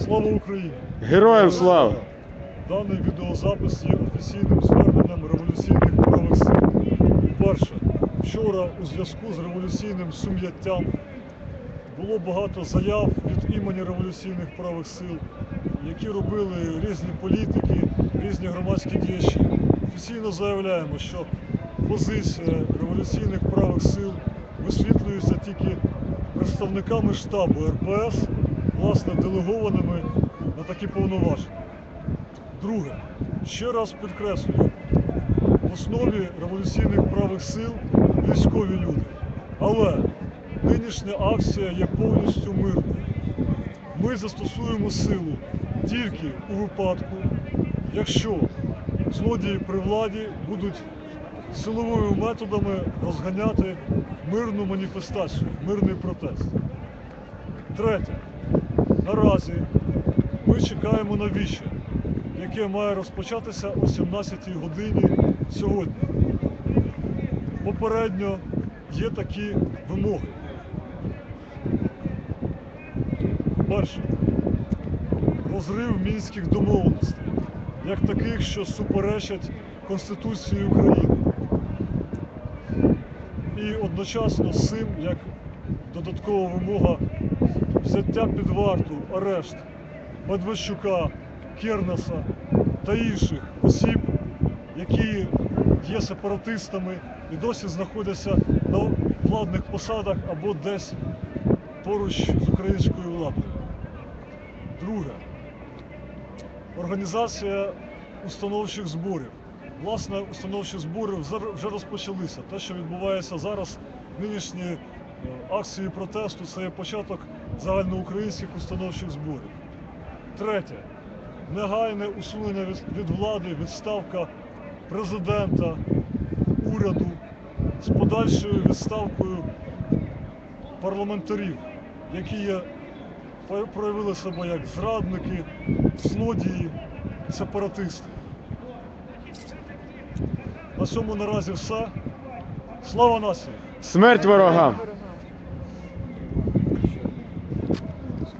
Слава Україні! Героям слава! Даний відеозапис є офіційним зверненням революційних правих сил. Перше, вчора у зв'язку з революційним сум'яттям було багато заяв від імені революційних правих сил, які робили різні політики, різні громадські діячі. Офіційно заявляємо, що позиція революційних правих сил висвітлюється тільки представниками штабу РПС, власне, делегованими на такі повноваження. Друге, ще раз підкреслюю, в основі революційних правих сил військові люди. Але нинішня акція є повністю мирною. Ми застосуємо силу тільки у випадку, якщо злодії при владі будуть силовими методами розганяти мирну маніфестацію, мирний протест. Третє. Наразі ми чекаємо на віче, яке має розпочатися о 17 годині сьогодні. Попередньо є такі вимоги. Перше. Розрив мінських домовленостей, як таких, що суперечать Конституції України. І одночасно з цим, як додаткова вимога, взяття під варту, арешт Медведчука, Кернеса та інших осіб, які є сепаратистами і досі знаходяться на владних посадах або десь поруч з українською владою. Друге. Організація установчих зборів. Власне, установчі збори вже- розпочалися. Те, що відбувається зараз, нинішні е, акції протесту, це є початок загальноукраїнських установчих зборів. Третє. Негайне усунення від, влади, відставка президента, уряду з подальшою відставкою парламентарів, які є, проявили себе як зрадники, злодії, сепаратисти. На цьому наразі все. Слава нації! Смерть ворогам!